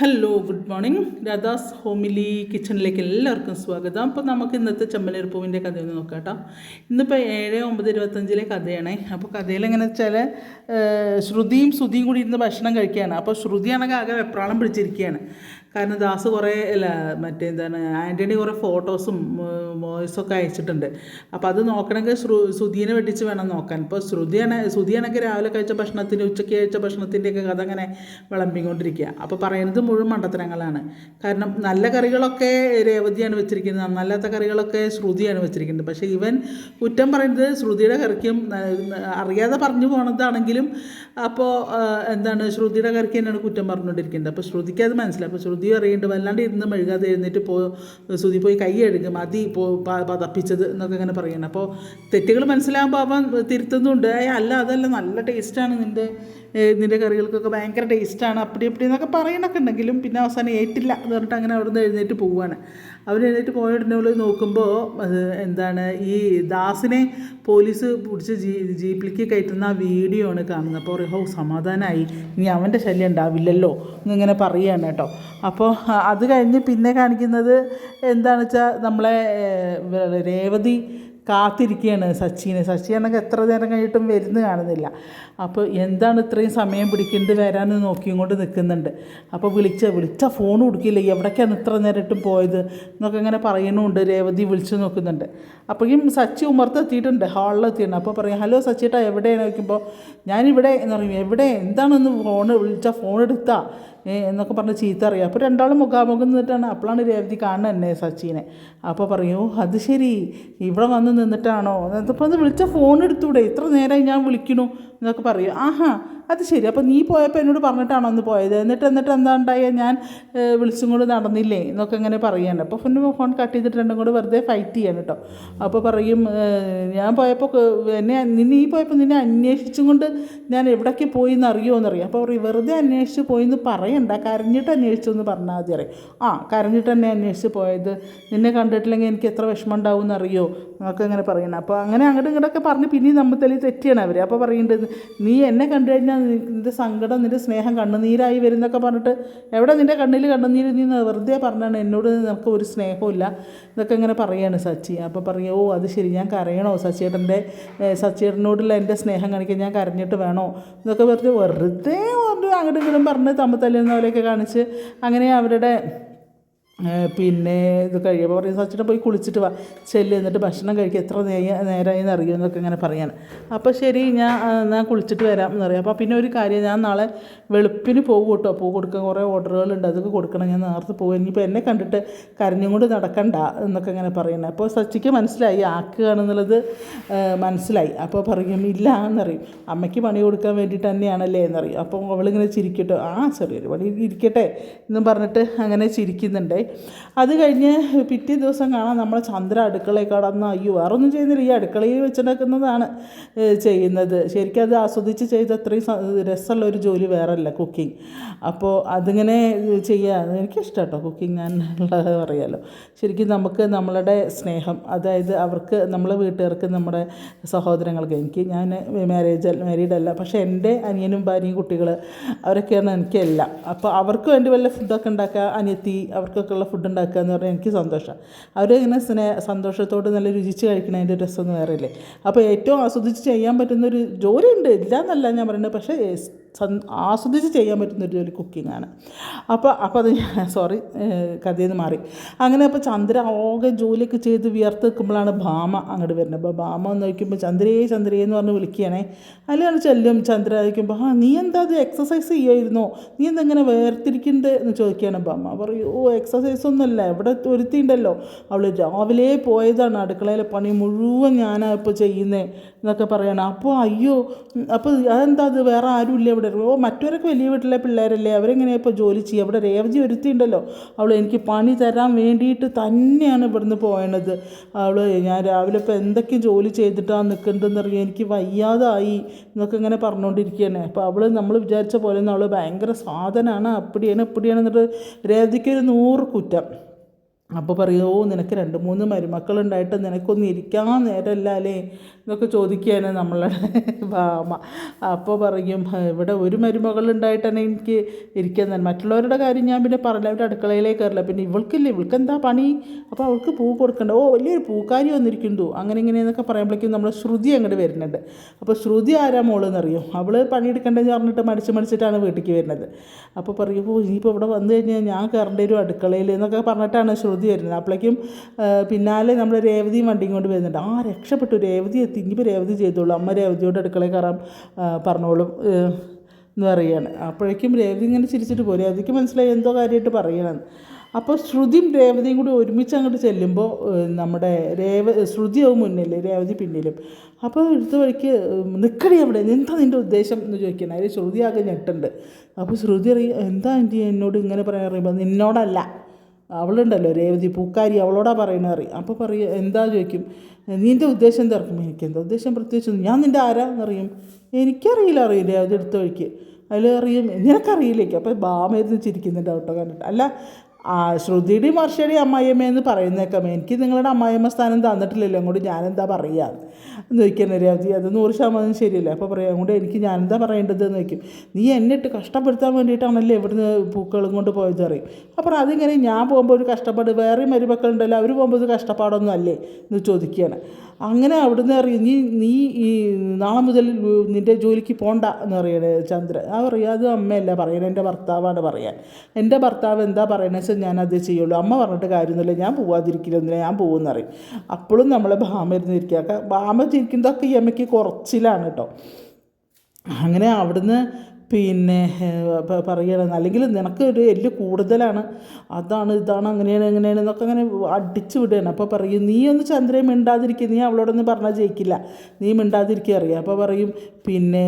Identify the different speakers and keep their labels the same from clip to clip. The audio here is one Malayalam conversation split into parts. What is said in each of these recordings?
Speaker 1: Hello good morning Radha's homely കിച്ചണിലേക്ക് എല്ലാവർക്കും സ്വാഗതം. അപ്പോൾ നമുക്ക് ഇന്നത്തെ ചെമ്മനീർപ്പൂവിന്റെ കഥ ഒന്ന് നോക്കാം കേട്ടോ ഇന്നിപ്പോൾ ഏഴ് ഒമ്പത് ഇരുപത്തഞ്ചിലെ കഥയാണേ. അപ്പോൾ കഥയിൽ എങ്ങനെ വെച്ചാൽ ശ്രുതിയും ശ്രുതിയും കൂടി ഇരുന്ന് ഭക്ഷണം കഴിക്കുകയാണ്. അപ്പോൾ ശ്രുതിയാണെങ്കിൽ ആകെ വെപ്രാളം പിടിച്ചിരിക്കുകയാണ്. കാരണം ദാസ് കുറേ അല്ല മറ്റേ എന്താണ് ആന്റണി കുറേ ഫോട്ടോസും വോയിസൊക്കെ അയച്ചിട്ടുണ്ട്. അപ്പോൾ അത് നോക്കണമെങ്കിൽ ശ്രു വെട്ടിച്ച് വേണം നോക്കാൻ. ഇപ്പോൾ ശ്രുതിയാണ് ശ്രുതിയാണെങ്കിൽ രാവിലെ കഴിച്ച ഭക്ഷണത്തിന്റെ ഉച്ചയ്ക്ക് കഴിച്ച ഭക്ഷണത്തിന്റെയൊക്കെ കഥ അങ്ങനെ വിളമ്പിക്കൊണ്ടിരിക്കുക. അപ്പോൾ പറയുന്നത് മുഴുവൻ മണ്ടത്തരങ്ങളാണ്. കാരണം നല്ല കറികളൊക്കെ രേവതിയാണ് വെച്ചിരിക്കുന്നത്. നന്നല്ലാത്ത കറികളൊക്കെ ശ്രുതിയാണ് വെച്ചിരിക്കുന്നത്. പക്ഷേ ഇവൻ കുറ്റം പറയുന്നത് ശ്രുതിയുടെ കറിക്കും അറിയാതെ പറഞ്ഞു പോണതാണെങ്കിലും അപ്പോൾ എന്താണ് ശ്രുതിയുടെ കറിക്ക് തന്നെയാണ് കുറ്റം പറഞ്ഞുകൊണ്ടിരിക്കുന്നത്. അപ്പോൾ ശ്രുതിക്ക് അത് മനസ്സിലായി. അപ്പോൾ ശ്രുതി അറിയുന്നുണ്ട് വല്ലാണ്ട് ഇരുന്ന് മെഴുകാതെ എഴുന്നേറ്റ് പോ ശ്രുതി പോയി കൈ കഴുകും മതി പോ പതപ്പിച്ചത് എന്നൊക്കെ ഇങ്ങനെ പറയുന്നത് അപ്പോൾ തെറ്റുകൾ മനസ്സിലാകുമ്പോൾ അവൻ തിരുത്തുന്നുണ്ട്. അല്ല അതല്ല നല്ല ടേസ്റ്റാണ് നിന്റെ നിന്റെ കറികൾക്കൊക്കെ ഭയങ്കര ടേസ്റ്റാണ്. അപ്പടി അപ്പടി എന്നൊക്കെ പറയണൊക്കെ ഉണ്ടെങ്കിലും പിന്നെ അവസാനം ഏറ്റില്ല എന്ന് പറഞ്ഞിട്ട് അങ്ങനെ അവിടെ നിന്ന് എഴുന്നേറ്റ് പോവുകയാണ് അവർ എഴുന്നേറ്റ് പോയ ഉടനെ നോക്കുമ്പോൾ എന്താണ് ഈ ദാസിനെ പോലീസ് പിടിച്ച് ജീ ജീപ്പിലേക്ക് കയറ്റുന്ന ആ വീഡിയോ ആണ് കാണുന്നത്. അപ്പോൾ ഹോ സമാധാനമായി ഇനി അവന്റെ ശല്യം ഉണ്ടാവില്ലല്ലോ എന്നിങ്ങനെ പറയുകയാണ് കേട്ടോ. അപ്പോൾ അത് കഴിഞ്ഞ് പിന്നെ കാണിക്കുന്നത് എന്താണെന്ന് വെച്ചാൽ നമ്മളെ രേവതി കാത്തിരിക്കുകയാണ് സച്ചിനെ. സച്ചിയാണെങ്കിൽ എത്ര നേരം കഴിഞ്ഞിട്ടും വരുന്ന കാണുന്നില്ല. അപ്പോൾ എന്താണ് ഇത്രയും സമയം പിടിക്കുന്നത് വരാൻ നോക്കിയും കൊണ്ട് നിൽക്കുന്നുണ്ട്. അപ്പോൾ വിളിച്ച വിളിച്ച ഫോൺ കൊടുക്കില്ല? എവിടേക്കാണ് ഇത്ര നേരമായിട്ടും പോയത്? എന്നൊക്കെ ഇങ്ങനെ പറയണമുണ്ട് രേവതി വിളിച്ചു നോക്കുന്നുണ്ട്. അപ്പോഴും സച്ചി ഉമർത്ത് എത്തിയിട്ടുണ്ട് ഹാളിൽ അപ്പോൾ പറയും ഹലോ സച്ചിട്ടാ എവിടെയാണ് ചോദിക്കുമ്പോൾ ഞാനിവിടെ എന്ന് പറയും. എവിടെ? എന്താണെന്ന് ഫോൺ വിളിച്ചാൽ ഫോൺ എടുത്താ. ഏ എന്നൊക്കെ പറഞ്ഞ് ചീത്ത അറിയാം അപ്പോൾ രണ്ടാളും മുഖാമുഖം നിന്നിട്ടാണ്. അപ്പോഴാണ് രേവതി കാണുന്നത് എന്നെ സച്ചിനെ. അപ്പോൾ പറയൂ അത് ശരി. ഇവിടെ വന്ന് നിന്നിട്ടാണോ? അപ്പോൾ അത് വിളിച്ച ഫോൺ എടുത്തൂടെ. ഇത്ര നേരമായി ഞാൻ വിളിക്കണു എന്നൊക്കെ പറയും. ആഹാ അത് ശരി. അപ്പോൾ നീ പോയപ്പോൾ എന്നോട് പറഞ്ഞിട്ടാണോ അന്ന് പോയത്? എന്നിട്ട് എന്നിട്ട് എന്താ ഉണ്ടായ? ഞാൻ വിളിച്ചും കൊണ്ട് നടന്നില്ലേ എന്നൊക്കെ ഇങ്ങനെ പറയാണ്. അപ്പോൾ ഫോൺ ഫോൺ കട്ട് ചെയ്തിട്ട് രണ്ടും കൂടെ വെറുതെ ഫൈറ്റ് ചെയ്യാൻ കേട്ടോ അപ്പോൾ പറയും ഞാൻ പോയപ്പോൾ എന്നെ ഈ പോയപ്പോൾ നിന്നെ അന്വേഷിച്ചും കൊണ്ട് ഞാൻ എവിടേക്ക് പോയി എന്ന് അറിയുമോ എന്നറിയാം അപ്പോൾ പറയും വെറുതെ അന്വേഷിച്ച് പോയി എന്ന് പറയണ്ട. കരഞ്ഞിട്ട് അന്വേഷിച്ചു എന്ന് പറഞ്ഞാൽ മതി അറിയാം ആ കരഞ്ഞിട്ട് തന്നെ അന്വേഷിച്ച് പോയത്. നിന്നെ കണ്ടിട്ടില്ലെങ്കിൽ എനിക്ക് എത്ര വിഷമം ഉണ്ടാവും എന്നറിയോ എന്നൊക്കെ ഇങ്ങനെ പറയണം അപ്പോൾ അങ്ങനെ അങ്ങോട്ടും ഇങ്ങോട്ടൊക്കെ പറഞ്ഞ് പിന്നെയും നമ്മൾ തെളി തെറ്റിയാണ് അവർ അപ്പോൾ പറയേണ്ടത് നീ എന്നെ കണ്ടു കഴിഞ്ഞാൽ നിന്റെ സങ്കടം നിന്റെ സ്നേഹം കണ്ണുനീരായി വരുന്നൊക്കെ പറഞ്ഞിട്ട് എവിടെ നിന്റെ കണ്ണിൽ കണ്ണുനീര് നീ വെറുതെ പറഞ്ഞാണ് എന്നോട് നമുക്ക് ഒരു സ്നേഹമില്ല എന്നൊക്കെ ഇങ്ങനെ പറയാണ് സച്ചി. അപ്പോൾ പറയും ഓ അത് ശരി ഞാൻ കരയണോ സച്ചിയേട്ടന്റെ സച്ചിയേട്ടനോടുള്ള എന്റെ സ്നേഹം കാണിക്കാൻ ഞാൻ കരഞ്ഞിട്ട് വേണോ? എന്നൊക്കെ വെറുതെ വെറുതെ അങ്ങോട്ടും ഇങ്ങോട്ടും പറഞ്ഞ് തമ്മിൽ തല്ലുന്ന കാണിച്ച് അങ്ങനെ അവരുടെ പിന്നെ ഇത് കഴിയുമ്പോൾ പറയും സച്ചിനെ പോയി കുളിച്ചിട്ട് വാ. ചെല്ല് എന്നിട്ട് ഭക്ഷണം കഴിക്കുക എത്ര നേയ നേരമായി എന്നറിയും എന്നൊക്കെ ഇങ്ങനെ പറയാൻ അപ്പോൾ ശരി ഞാൻ ഞാൻ കുളിച്ചിട്ട് വരാം എന്ന് പറയും. അപ്പോൾ പിന്നെ ഒരു കാര്യം ഞാൻ നാളെ വെളുപ്പിന് പോകും കേട്ടോ. പൂ കൊടുക്കാൻ കുറേ ഓർഡറുകളുണ്ട്. അതൊക്കെ കൊടുക്കണം. ഞാൻ നേരത്തെ പോകും. ഇനിയിപ്പോൾ എന്നെ കണ്ടിട്ട് കരഞ്ഞും കൊണ്ട് നടക്കണ്ട എന്നൊക്കെ ഇങ്ങനെ പറയുന്നത് അപ്പോൾ സച്ചിക്ക് മനസ്സിലായി. ആക്കുകയാണെന്നുള്ളത് മനസ്സിലായി. അപ്പോൾ പറയും ഇല്ല എന്നറിയും അമ്മയ്ക്ക് പണി കൊടുക്കാൻ വേണ്ടിയിട്ട് തന്നെയാണല്ലേ എന്നറിയും അപ്പോൾ അവളിങ്ങനെ ചിരിക്കട്ടോ. ആ ചെറിയൊരു പണി ഇരിക്കട്ടെ എന്നും പറഞ്ഞിട്ട് അങ്ങനെ ചിരിക്കുന്നുണ്ട്. അത് കഴിഞ്ഞ് പിറ്റേ ദിവസം കാണാം നമ്മൾ ചന്ദ്ര അടുക്കളയിൽ കടന്ന് അയ്യോ വേറൊന്നും ചെയ്യുന്നില്ല. ഈ അടുക്കളയിൽ വെച്ചിടക്കുന്നതാണ് ചെയ്യുന്നത്. ശരിക്കും അത് ആസ്വദിച്ച് ചെയ്ത് അത്രയും രസമുള്ള ഒരു ജോലി അല്ല കുക്കിംഗ്. അപ്പോൾ അതിങ്ങനെ ചെയ്യാൻ എനിക്കിഷ്ടം കേട്ടോ കുക്കിംഗ് ഞാൻ ഉള്ളത് പറയാമല്ലോ ശരിക്കും നമുക്ക് നമ്മളുടെ സ്നേഹം അതായത് അവർക്ക് നമ്മളെ വീട്ടുകാർക്ക് നമ്മുടെ സഹോദരങ്ങൾക്ക് എനിക്ക് ഞാൻ മാരേജ് മാരീഡ് അല്ല പക്ഷേ എന്റെ അനിയനും ഭാര്യയും കുട്ടികൾ അവരൊക്കെയാണ് എനിക്കെല്ലാം. അപ്പോൾ അവർക്ക് വേണ്ടി വല്ല ഫുഡൊക്കെ ഉണ്ടാക്കുക അനിയത്തി അവർക്കൊക്കെ ഉള്ള ഫുഡ് ഉണ്ടാക്കുക എന്ന് പറഞ്ഞാൽ എനിക്ക് സന്തോഷം. അവരിങ്ങനെ സ്നേ സന്തോഷത്തോട് നല്ല രുചിച്ച് കഴിക്കണതിന്റെ രസമൊന്നും വേറെ ഇല്ലേ അപ്പോൾ ഏറ്റവും ആസ്വദിച്ച് ചെയ്യാൻ പറ്റുന്നൊരു ജോലിയുണ്ട്. ഇല്ല എന്നല്ല ഞാൻ പറയുന്നത്. പക്ഷേ ആസ്വദിച്ച് ചെയ്യാൻ പറ്റുന്ന ഒരു ജോലി കുക്കിങ്ങാണ് അപ്പോൾ അപ്പോൾ അത് സോറി കഥയിൽ നിന്ന് മാറി. അങ്ങനെ അപ്പോൾ ചന്ദ്ര ആകെ ജോലിയൊക്കെ ചെയ്ത് വിയർത്ത് നിൽക്കുമ്പോഴാണ് ഭാമ അങ്ങോട്ട് വരുന്നത് അപ്പോൾ ഭാമ എന്ന് നോക്കുമ്പോൾ ചന്ദ്രേ ചന്ദ്രേ എന്ന് പറഞ്ഞ് വിളിക്കുകയാണേ. അതിലാണ് ചെല്ലും ചന്ദ്ര ചോദിക്കുമ്പോൾ ആ നീ എന്താ അത് എക്സസൈസ് ചെയ്യുമായിരുന്നോ നീ എന്തെങ്ങനെ വേർതിരിക്കുന്നുണ്ട് എന്ന് ചോദിക്കുകയാണ് ഭാമ. പറയും ഓ എക്സസൈസ് ഒന്നുമല്ല ഇവിടെ ഒരുത്തിയുണ്ടല്ലോ അവൾ രാവിലെ പോയതാണ്. അടുക്കളയിലെ പണി മുഴുവൻ ഞാനാണ് ഇപ്പോൾ ചെയ്യുന്നത് എന്നൊക്കെ പറയണം. അപ്പോൾ അയ്യോ അപ്പോൾ അതെന്താ അത് വേറെ ആരുമില്ല ഇവിടെ ഓ മറ്റവരൊക്കെ വലിയ വീട്ടിലെ പിള്ളേരല്ലേ? അവരെങ്ങനെയാണ് ഇപ്പോൾ ജോലി ചെയ്യുക? ഇവിടെ രേവതി ഒരുത്തിയുണ്ടല്ലോ. അവൾ എനിക്ക് പണി തരാൻ വേണ്ടിയിട്ട് തന്നെയാണ് ഇവിടുന്ന് പോയണത്. അവൾ ഞാൻ രാവിലെ ഇപ്പോൾ എന്തൊക്കെ ജോലി ചെയ്തിട്ടാണ് നിൽക്കേണ്ടതെന്ന് അറിയാം എനിക്ക് വയ്യാതായി എന്നൊക്കെ ഇങ്ങനെ പറഞ്ഞുകൊണ്ടിരിക്കുകയാണ് അപ്പോൾ അവൾ നമ്മൾ വിചാരിച്ച പോലെ അവൾ ഭയങ്കര സാധനമാണ് അപ്പടിയാണ് ഇപ്പടിയാണ് എന്നിട്ട് രേവതിക്ക് ഒരു നൂറ് കുറ്റം. അപ്പോൾ പറയും ഓ നിനക്ക് രണ്ട് മൂന്ന് മരുമക്കളുണ്ടായിട്ട് നിനക്കൊന്നും ഇരിക്കാൻ നേരമല്ല അല്ലേ എന്നൊക്കെ ചോദിക്കുകയാണ് നമ്മളുടെ ഭാമ അപ്പോൾ പറയും ഇവിടെ ഒരു മരുമകളുണ്ടായിട്ട് തന്നെ എനിക്ക് ഇരിക്കാൻ മറ്റുള്ളവരുടെ കാര്യം ഞാൻ പിന്നെ പറഞ്ഞില്ല അവരുടെ അടുക്കളയിലേക്ക് കയറില്ല. പിന്നെ ഇവൾക്കില്ല ഇവൾക്ക് എന്താ പണി? അപ്പോൾ അവൾക്ക് പൂ കൊടുക്കണ്ട. ഓ വലിയൊരു പൂക്കാരി വന്നിരിക്കുന്നു അങ്ങനെ ഇങ്ങനെയെന്നൊക്കെ പറയുമ്പോഴേക്കും നമ്മൾ ശ്രുതി അങ്ങോട്ട് വരുന്നുണ്ട്. അപ്പോൾ ശ്രുതി ആരാ മോളെന്നറിയും? അവൾ പണിയെടുക്കേണ്ടതെന്ന് പറഞ്ഞിട്ട് മടിച്ച് മടിച്ചിട്ടാണ് വീട്ടിലേക്ക് വരുന്നത്. അപ്പോൾ പറയും ഇനിയിപ്പോൾ ഇവിടെ വന്നു കഴിഞ്ഞാൽ ഞാൻ കയറേണ്ടി വരും അടുക്കളയിൽ എന്നൊക്കെ പറഞ്ഞിട്ടാണ് ശ്രുതി വരുന്നത് അപ്പോഴേക്കും പിന്നാലെ നമ്മൾ രേവതിയും വണ്ടിയും കൊണ്ട് വരുന്നുണ്ട്. ആ രക്ഷപ്പെട്ടു. രേവതി എത്തി. ഇനിയിപ്പോൾ രേവതി ചെയ്തോളൂ. അമ്മ രേവതിയോട് അടുക്കളയിൽ കയറാൻ പറഞ്ഞോളും എന്ന് പറയുകയാണ്. അപ്പോഴേക്കും രേവതി ഇങ്ങനെ ചിരിച്ചിട്ട് പോരും രേവതിക്ക് മനസ്സിലായി എന്തോ കാര്യമായിട്ട് പറയണം. അപ്പോൾ ശ്രുതിയും രേവതിയും കൂടി ഒരുമിച്ച് അങ്ങോട്ട് ചെല്ലുമ്പോൾ നമ്മുടെ രേവ ശ്രുതിയാവും മുന്നിൽ രേവതി പിന്നിലും. അപ്പോൾ എടുത്ത വഴിക്ക് നിൽക്കണി അവിടെ. എന്താ നിന്റെ ഉദ്ദേശം എന്ന് ചോദിക്കണം അതിൽ ശ്രുതി ആകെ ഞെട്ടുണ്ട്. അപ്പോൾ ശ്രുതി അറിയാം എന്താ എന്റെ എന്നോട് ഇങ്ങനെ പറയാൻ പറയുമ്പോൾ നിന്നോടല്ല. അവളുണ്ടല്ലോ രേവതി പൂക്കാരി അവളോടാ പറയുന്നത് അറിയും. അപ്പോൾ പറയും എന്താ ചോദിക്കും? നിന്റെ ഉദ്ദേശം എന്താ? ഇറക്കും എനിക്ക് എന്താ ഉദ്ദേശം? പ്രത്യേകിച്ച് ഒന്നും. ഞാൻ നിന്റെ ആരാന്നറിയും എനിക്കറിയില്ല അറിയില്ല. രേവതി എടുത്ത വഴിക്ക്. അതിൽ അറിയും. നിനക്കറിയില്ലേക്ക് അപ്പോൾ ബാമരുന്ന് ചിരിക്കുന്നുണ്ട് കേട്ടോ കണ്ടിട്ട്. അല്ല ശ്രുതിയുടെയും വർഷയുടെയും അമ്മായിയമ്മയെന്ന് പറയുന്നേക്കാം. എനിക്ക് നിങ്ങളുടെ അമ്മായിയമ്മ സ്ഥാനം തന്നിട്ടില്ലല്ലോ. അങ്ങോട്ട് ഞാനെന്താ പറയുക എന്ന് ചോദിക്കാൻ അത് നൂറ് ശതമാനം ശരിയല്ല? അപ്പോൾ പറയാം. അങ്ങോട്ട് എനിക്ക് ഞാനെന്താ പറയേണ്ടത് എന്ന് ചോദിക്കും. നീ എന്നെ ഇട്ട് കഷ്ടപ്പെടുത്താൻ വേണ്ടിയിട്ടാണല്ലേ ഇവിടുന്ന് പൂക്കളും കൊണ്ട് പോയത് അറിയും അപ്പോൾ അതിങ്ങനെ ഞാൻ പോകുമ്പോൾ ഒരു കഷ്ടപ്പാട് വേറെ മരുമക്കളുണ്ടല്ലോ അവർ പോകുമ്പോൾ ഇത് കഷ്ടപ്പാടൊന്നും അല്ലേ? എന്ന് ചോദിക്കുകയാണ്. അങ്ങനെ അവിടുന്ന് അറിയും നീ നീ ഈ നാളെ മുതൽ നിന്റെ ജോലിക്ക് പോണ്ട എന്ന് പറയണേ ചന്ദ്രൻ. ആ പറയുക അത് അമ്മയല്ല. പറയണേ എന്റെ ഭർത്താവാണ് പറയാൻ. എന്റെ ഭർത്താവ് എന്താ പറയണത് ഞാൻ അത് ചെയ്യുള്ളൂ. അമ്മ പറഞ്ഞിട്ട് കാര്യമൊന്നുമില്ല. ഞാൻ പോവാതിരിക്കില്ല ഞാൻ പോകുമെന്ന് പറയും അപ്പോഴും നമ്മളെ ഭാമ ഇരുന്നിരിക്കുക ഭാമ ചിരിക്കുന്നതൊക്കെ ഈ അമ്മയ്ക്ക് കുറച്ചിലാണ് കേട്ടോ. അങ്ങനെ അവിടുന്ന് പിന്നെ പറയണം. അല്ലെങ്കിൽ നിനക്ക് ഒരു എല്ല് കൂടുതലാണ്. അതാണ് ഇതാണ് അങ്ങനെയാണ് എങ്ങനെയാണ് എന്നൊക്കെ അങ്ങനെ അടിച്ചു വിടുകയാണ്. അപ്പോൾ പറയും നീ ഒന്ന് ചന്ദ്രയെ മിണ്ടാതിരിക്കുക നീ അവളോടൊന്നും പറഞ്ഞാൽ ജയിക്കില്ല. നീ മിണ്ടാതിരിക്കുക അറിയാം. അപ്പോൾ പറയും പിന്നെ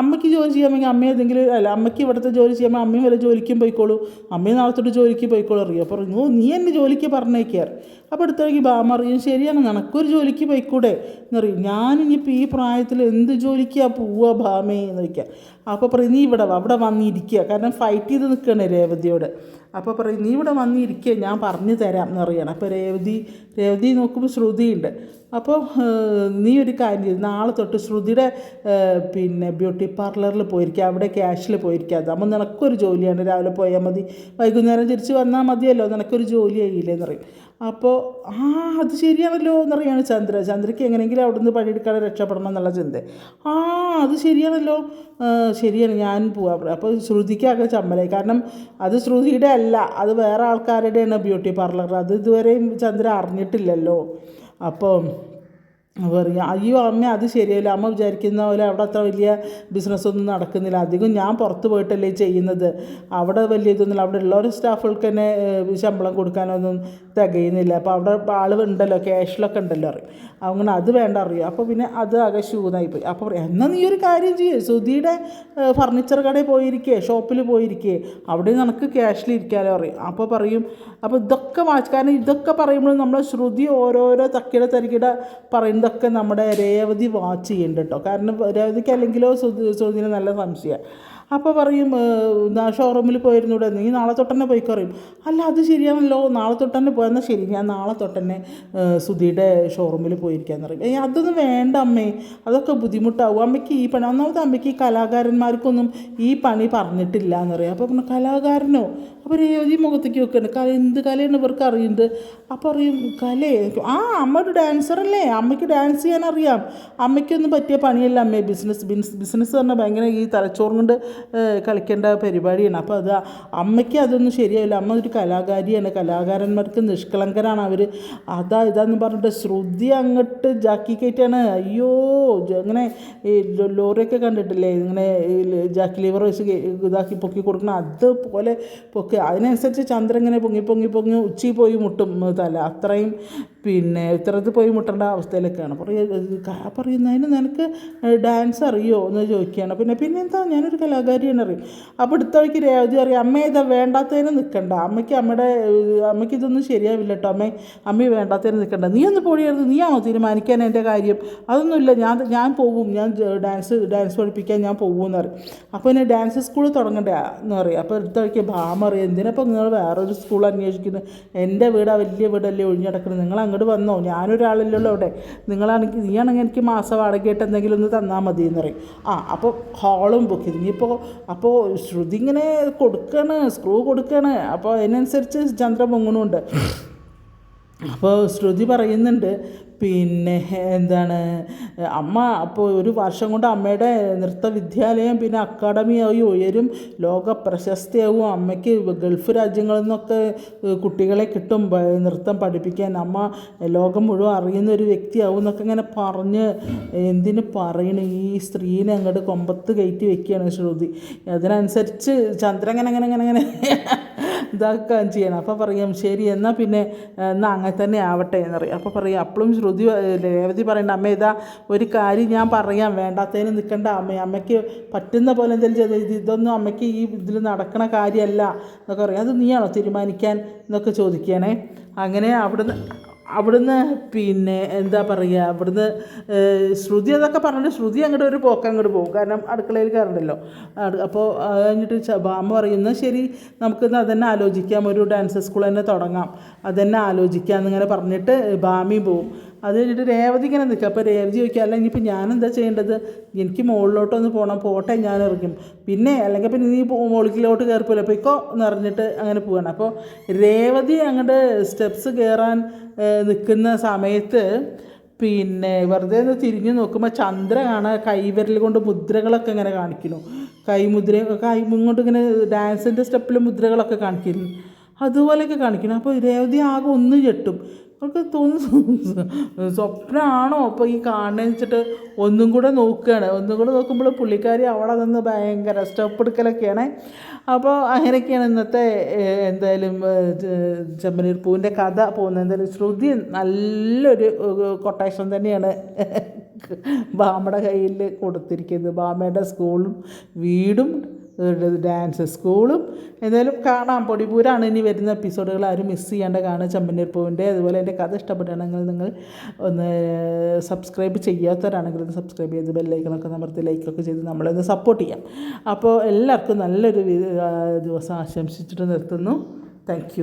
Speaker 1: അമ്മയ്ക്ക് ജോലി ചെയ്യാമെങ്കിൽ അമ്മ ഏതെങ്കിലും അല്ല അമ്മയ്ക്ക് ഇവിടുത്തെ ജോലി ചെയ്യുമ്പോൾ അമ്മയും വല്ല ജോലിക്കും പോയിക്കോളൂ. അമ്മയും നാളെ തൊട്ട് ജോലിക്ക് പോയിക്കോളൂ അറിയാം. അപ്പോൾ പറയും നീ എന്നെ ജോലിക്ക് പറഞ്ഞേക്കാറ് അപ്പോൾ അടുത്തേക്ക് ബാമ അറിയും ശരിയാണ് നിനക്കൊരു ജോലിക്ക് പോയിക്കൂടെ? എന്നറിയും ഞാനിനിയിപ്പോൾ ഈ പ്രായത്തിൽ എന്ത് ജോലിക്കാണ് പോവുക ബാമേ എന്ന് ചോദിക്കുക. അപ്പോൾ പറയും നീ ഇവിടെ വാ വന്നിരിക്കുക. കാരണം ഫൈറ്റ് ചെയ്ത് നിൽക്കുകയാണ് രേവതിയോട്. അപ്പോൾ പറയും നീ ഇവിടെ വന്നിരിക്കുക ഞാൻ പറഞ്ഞു തരാം എന്ന് പറയണം. അപ്പോൾ രേവതി രേവതി നോക്കുമ്പോൾ ശ്രുതിയുണ്ട്. അപ്പോൾ നീ ഒരു കാര്യം ചെയ്തു നാളെ തൊട്ട് ശ്രുതിയുടെ പിന്നെ ബ്യൂട്ടി പാർലറിൽ പോയിരിക്കുക അവിടെ ക്യാഷിൽ പോയിരിക്കുക അതാകുമ്പോൾ നിനക്കൊരു ജോലിയാണ് രാവിലെ പോയാൽ മതി. വൈകുന്നേരം തിരിച്ച് വന്നാൽ മതിയല്ലോ നിനക്കൊരു ജോലി ആയില്ലേ എന്ന് പറയും. അപ്പോൾ ആ അത് ശരിയാണല്ലോ എന്നറിയാണ് ചന്ദ്ര. ചന്ദ്രയ്ക്ക് എങ്ങനെയെങ്കിലും അവിടുന്ന് പണിയെടുക്കാതെ രക്ഷപ്പെടണം എന്നുള്ള ചിന്ത. ആ അത് ശരിയാണല്ലോ ശരിയാണ് ഞാൻ പോവാം അപ്പോൾ ശ്രുതിക്കാകെ ചമ്മലായി. കാരണം അത് ശ്രുതിയുടെ അല്ല അത് വേറെ ആൾക്കാരുടെയാണ് ബ്യൂട്ടി പാർലർ. അത് ഇതുവരെയും ചന്ദ്ര അറിഞ്ഞിട്ടില്ലല്ലോ. അപ്പോൾ പറയുക അയ്യോ അമ്മ അത് ശരിയല്ല. അമ്മ വിചാരിക്കുന്ന പോലെ അവിടെ അത്ര വലിയ ബിസിനസ്സൊന്നും നടക്കുന്നില്ല. അധികം ഞാൻ പുറത്ത് പോയിട്ടല്ലേ ചെയ്യുന്നത്. അവിടെ വലിയ ഇതൊന്നുമില്ല. അവിടെ ഉള്ള ഒരു സ്റ്റാഫുകൾക്ക് തന്നെ ശമ്പളം കൊടുക്കാനൊന്നും തികയുന്നില്ല. അപ്പോൾ അവിടെ ഉണ്ടല്ലോ ക്യാഷിലൊക്കെ ഉണ്ടല്ലോ അറിയും അങ്ങനെ അത് വേണ്ട അറിയും. അപ്പോൾ പിന്നെ അത് ആകെ ശൂനായി പോയി. അപ്പോൾ പറയും എന്നാൽ നീ ഒരു കാര്യം ചെയ്യേ. സുധിയുടെ ഫർണിച്ചർ കടയിൽ പോയിരിക്കേ ഷോപ്പിൽ പോയിരിക്കേ. അവിടെ നിനക്ക് ക്യാഷിൽ അറിയും അപ്പോൾ പറയും അപ്പോൾ ഇതൊക്കെ വാച്ച് കാരണം ഇതൊക്കെ പറയുമ്പോൾ നമ്മൾ ശ്രുതി ഓരോരോ തക്കിട തരികിട പറയുന്നതൊക്കെ നമ്മുടെ രേവതി വാച്ച് ചെയ്യുന്നുണ്ട് കേട്ടോ കാരണം രേവതിക്ക് അല്ലെങ്കിലോ സുധി ശ്രുതിന് നല്ല സംശയമാണ് അപ്പോൾ പറയും ഷോറൂമിൽ പോയിരുന്നൂടെ നീ നാളെ തൊട്ടന്നെ പോയിക്കറിയും അല്ല അത് ശരിയാണല്ലോ നാളെ തൊട്ടന്നെ പോയെന്നാൽ ശരി ഞാൻ നാളെ തൊട്ടന്നെ സുധിയുടെ ഷോറൂമിൽ പോയിരിക്കാന്ന് പറയും. ഏയ് അതൊന്നും വേണ്ട അമ്മേ അതൊക്കെ ബുദ്ധിമുട്ടാവും. അമ്മയ്ക്ക് ഈ പണി ഒന്നാമത് അമ്മയ്ക്ക് ഈ കലാകാരന്മാർക്കൊന്നും ഈ പണി പറഞ്ഞിട്ടില്ല എന്ന് പറയും. അപ്പോൾ പറഞ്ഞു കലാകാരനോ? അപ്പോൾ രേവതി മുഖത്തേക്ക് വെക്കുന്നുണ്ട് കല എന്ത് കലയാണ് ഇവർക്ക് അറിയുന്നത് അപ്പോൾ അറിയും കലയെ ആ അമ്മ ഒരു ഡാൻസറല്ലേ അമ്മയ്ക്ക് ഡാൻസ് ചെയ്യാൻ അറിയാം. അമ്മയ്ക്കൊന്നും പറ്റിയ പണിയല്ല അമ്മേ. ബിസിനസ് ബിസിനസ് ബിസിനസ് പറഞ്ഞാൽ ഭയങ്കര ഈ തലച്ചോറും കൊണ്ട് കളിക്കേണ്ട പരിപാടിയാണ്. അപ്പോൾ അത് അമ്മയ്ക്ക് അതൊന്നും ശരിയാവില്ല അമ്മ ഒരു കലാകാരിയാണ്. കലാകാരന്മാർക്ക് നിഷ്കളങ്കരാണ് അവർ അതാ ഇതാന്ന് പറഞ്ഞിട്ട് ശ്രുതി അങ്ങോട്ട് ജാക്കി കയറ്റാണ്. അയ്യോ അങ്ങനെ ഈ ലോറിയൊക്കെ കണ്ടിട്ടില്ലേ? ഇങ്ങനെ ജാക്കി ലിവർ വെച്ച് ഇതാക്കി പൊക്കി കൊടുക്കണം അതുപോലെ പൊക്കി. അതിനനുസരിച്ച് ചന്ദ്രൻ ഇങ്ങനെ പൊങ്ങി പൊങ്ങി പൊങ്ങി ഉച്ചി പോയി മുട്ടും തല. അത്രയും പിന്നെ ഇത്തരത്തിൽ പോയി മുട്ടേണ്ട അവസ്ഥയിലൊക്കെയാണ്. പറയുക പറയുന്നതിന് നിനക്ക് ഡാൻസ് അറിയോ എന്ന് ചോദിക്കുകയാണ്. പിന്നെ പിന്നെ എന്താ ഞാനൊരു കലാകാരിയാണ് അറിയും. അപ്പോൾ അടുത്ത വഴിക്ക് രേവതി അറിയാം അമ്മ ഇതാ വേണ്ടാത്തതിന് നിൽക്കണ്ട അമ്മയ്ക്ക് അമ്മയുടെ അമ്മയ്ക്ക് ഇതൊന്നും ശരിയാവില്ല കേട്ടോ അമ്മ അമ്മ വേണ്ടാത്തതിന് നിൽക്കണ്ട നീ ഒന്ന് പൊടിയരുത് നീയാണോ തീരുമാനിക്കാൻ എന്റെ കാര്യം? അതൊന്നുമില്ല. ഞാൻ ഞാൻ പോവും ഞാൻ ഡാൻസ് ഡാൻസ് പഠിപ്പിക്കാൻ ഞാൻ പോകും എന്ന് പറയും. അപ്പോൾ എന്നെ ഡാൻസ് സ്കൂൾ തുടങ്ങണ്ടേ എന്ന് പറയും. അപ്പോൾ അടുത്ത വഴിക്ക് ഭാമ അറിയാം എന്തിനപ്പോൾ നിങ്ങൾ വേറൊരു സ്കൂൾ അന്വേഷിക്കുന്നത്? എന്റെ വീടാ വലിയ വീടല്ലേ ഒഴിഞ്ഞടക്കുന്നത് നിങ്ങൾ അങ്ങോട്ട് വന്നോ? ഞാനൊരാളില്ലല്ലോ അവിടെ. നിങ്ങളാണെങ്കിൽ നീയാണെങ്കിൽ എനിക്ക് മാസം വാടകയായിട്ട് എന്തെങ്കിലും ഒന്ന് തന്നാൽ മതി എന്ന് പറയും. ആ അപ്പോൾ ഹാളും ബുക്ക് ചെയ്തു. ഇനിയിപ്പോൾ അപ്പോൾ ശ്രുതി ഇങ്ങനെ കൊടുക്കുകയാണ് സ്ക്രൂ കൊടുക്കുകയാണ് അപ്പോൾ അതിനനുസരിച്ച് പൊങ്ങണുണ്ട് അപ്പോൾ ശ്രുതി പറയുന്നുണ്ട് പിന്നെ എന്താണ് അമ്മ അപ്പോൾ ഒരു വർഷം കൊണ്ട് അമ്മയുടെ നൃത്ത വിദ്യാലയം പിന്നെ അക്കാഡമിയായി ഉയരും. ലോക പ്രശസ്തിയാവും അമ്മയ്ക്ക്. ഗൾഫ് രാജ്യങ്ങളിൽ നിന്നൊക്കെ കുട്ടികളെ കിട്ടും. നൃത്തം പഠിപ്പിക്കാൻ. അമ്മ ലോകം മുഴുവൻ അറിയുന്ന ഒരു വ്യക്തിയാവും എന്നൊക്കെ ഇങ്ങനെ പറഞ്ഞ് എന്തിന് പറയണ? ഈ സ്ത്രീനെ അങ്ങോട്ട് കൊമ്പത്ത് കയറ്റി വെക്കുകയാണ് ശ്രുതി. അതിനനുസരിച്ച് ചന്ദ്രൻ അങ്ങനെ അങ്ങനെ അങ്ങനെ ഇങ്ങനെ ഇതാക്കാൻ ചെയ്യണം. അപ്പോൾ പറയാം ശരി എന്നാൽ പിന്നെ എന്നാൽ അങ്ങനെ തന്നെ ആവട്ടെ എന്ന് പറയും അപ്പോൾ പറയും അപ്പോഴും ശ്രുതി രേവതി പറയണ്ട അമ്മ ഇതാ ഒരു കാര്യം ഞാൻ പറയാം വേണ്ടാത്തതിന് നിൽക്കണ്ട അമ്മ അമ്മയ്ക്ക് പറ്റുന്ന പോലെ എന്തെങ്കിലും ചെയ്ത് ഇത് ഇതൊന്നും അമ്മയ്ക്ക് ഈ ഇതിൽ നടക്കണ കാര്യമല്ല എന്നൊക്കെ പറയും. അത് നീയാണോ തീരുമാനിക്കാൻ? എന്നൊക്കെ ചോദിക്കുകയാണേ. അങ്ങനെ അവിടുന്ന് അവിടുന്ന് പിന്നെ എന്താ പറയുക അവിടുന്ന് ശ്രുതി അതൊക്കെ പറഞ്ഞിട്ട് ശ്രുതി അങ്ങോട്ട് ഒരു പോക്ക് അങ്ങോട്ട് പോകും. കാരണം അടുക്കളയിൽ കയറണ്ടല്ലോ. അപ്പോൾ അത് കഴിഞ്ഞിട്ട് ബാമ പറയുന്നത് ശരി നമുക്കിന്ന് അതന്നെ ആലോചിക്കാം. ഒരു ഡാൻസ് സ്കൂൾ തന്നെ തുടങ്ങാം. അതന്നെ ആലോചിക്കാം എന്നിങ്ങനെ പറഞ്ഞിട്ട് ബാമി പോവും. അത് കഴിഞ്ഞിട്ട് രേവതി ഇങ്ങനെ നിൽക്കുക അപ്പോൾ രേവതി ചോദിക്കുക അല്ല ഇനിയിപ്പോൾ ഞാനെന്താ ചെയ്യേണ്ടത്? എനിക്ക് മുകളിലോട്ടൊന്ന് പോകണം പോട്ടെ ഞാൻ ഇറങ്ങും. പിന്നെ അല്ലെങ്കിൽ പിന്നെ നീ മുകളിലോട്ട് കയറിപ്പോയില്ല? അപ്പോൾ ഇക്കോ എന്ന് പറഞ്ഞിട്ട് അങ്ങനെ പോവാണ്. അപ്പോൾ രേവതി അങ്ങോട്ട് സ്റ്റെപ്സ് കയറാൻ നിൽക്കുന്ന സമയത്ത് പിന്നെ വെറുതെ ഒന്ന് തിരിഞ്ഞു നോക്കുമ്പോൾ ചന്ദ്ര കാണാൻ കൈവിരൽ കൊണ്ട് മുദ്രകളൊക്കെ ഇങ്ങനെ കാണിക്കുന്നു. കൈമുദ്ര കൈ ഇങ്ങോട്ട് ഇങ്ങനെ ഡാൻസിന്റെ സ്റ്റെപ്പിൽ മുദ്രകളൊക്കെ കാണിക്കുന്നു. അതുപോലെയൊക്കെ കാണിക്കണം അപ്പോൾ രേവതി ആകെ ഒന്ന് ഞെട്ടും. അവർക്ക് തോന്നുന്നു. സ്വപ്നമാണോ അപ്പോൾ ഈ കാണുന്നത് വെച്ചിട്ട് ഒന്നും കൂടെ നോക്കുകയാണ്. ഒന്നും കൂടെ നോക്കുമ്പോൾ പുള്ളിക്കാരി അവിടെ നിന്ന് ഭയങ്കര സ്റ്റെപ്പ് എടുക്കലൊക്കെയാണ്. അപ്പോൾ അങ്ങനെയൊക്കെയാണ് ഇന്നത്തെ എന്തായാലും ചെമ്പനീർ പൂവിന്റെ കഥ പോകുന്നത്. എന്തായാലും ശ്രുതി നല്ലൊരു കൊട്ടേഷൻ തന്നെയാണ് ബാമയുടെ കയ്യിൽ കൊടുത്തിരിക്കുന്നത്. ബാമയുടെ സ്കൂളും വീടും ഡാൻസ് സ്കൂളും. എന്തായാലും കാണാം. പൊടിപൂരാണ് ഇനി വരുന്ന എപ്പിസോഡുകൾ. ആരും മിസ് ചെയ്യേണ്ട കാണുക. ചെമ്പന്നീർ പൂവിന്റെ അതുപോലെ എന്റെ കഥ ഇഷ്ടപ്പെട്ടാണെങ്കിൽ നിങ്ങൾ ഒന്ന് സബ്സ്ക്രൈബ് ചെയ്യാത്തവരാണെങ്കിൽ ഒന്ന് സബ്സ്ക്രൈബ് ചെയ്ത് ബെല്ലൈക്കണൊക്കെ അമർത്തി ലൈക്കൊക്കെ ചെയ്ത് നമ്മളൊന്ന് സപ്പോർട്ട് ചെയ്യാം. അപ്പോൾ എല്ലാവർക്കും നല്ലൊരു ദിവസം ആശംസിച്ചിട്ട് നിർത്തുന്നു. താങ്ക്